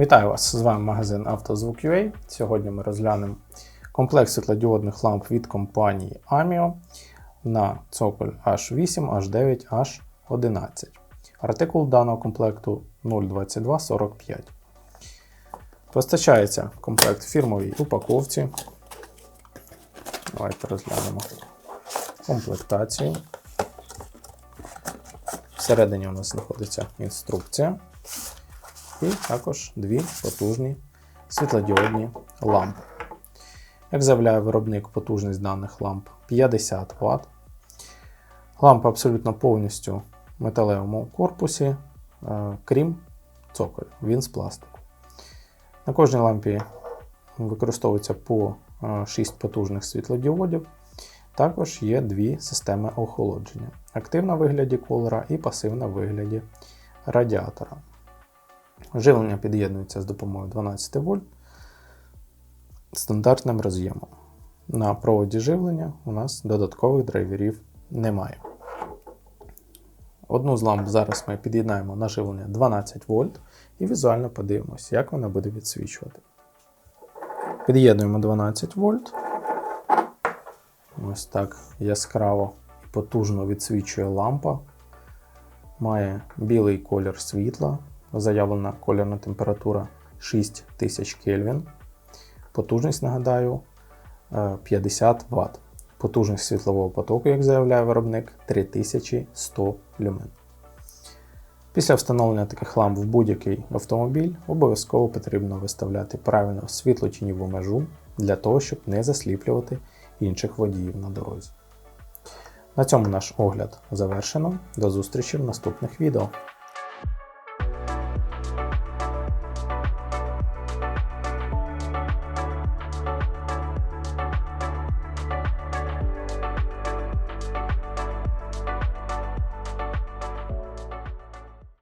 Вітаю вас! З вами магазин «Автозвук.UA». Сьогодні ми розглянемо комплект світлодіодних ламп від компанії AMIO на цоколь H8, H9, H11. Артикул даного комплекту 02245. Постачається комплект в фірмовій упаковці. Давайте розглянемо комплектацію. Всередині у нас знаходиться інструкція. І також дві потужні світлодіодні лампи. Як заявляє виробник, потужність даних ламп 50 Вт. Лампа абсолютно повністю в металевому корпусі, е, крім цоколю, він з пластику. На кожній лампі використовується по 6 потужних світлодіодів. Також є дві системи охолодження: активна в вигляді колера і пасивна в вигляді радіатора. Живлення під'єднується з допомогою 12 вольт стандартним роз'ємом. На проводі живлення у нас додаткових драйверів немає. Одну з ламп зараз ми під'єднаємо на живлення 12 вольт і візуально подивимося, як вона буде відсвічувати. Під'єднуємо 12 вольт. Ось так яскраво і потужно відсвічує лампа. Має білий колір світла, заявлена кольорна температура 6000 Кельвін. Потужність, нагадаю, е, 50 Вт. Потужність світлового потоку, як заявляє виробник, 3100 люмен. Після встановлення таких ламп в будь-який автомобіль обов'язково потрібно виставляти правильно світло-тіньову межу для того, щоб не засліплювати інших водіїв на дорозі. На цьому наш огляд завершено. До зустрічі в наступних відео.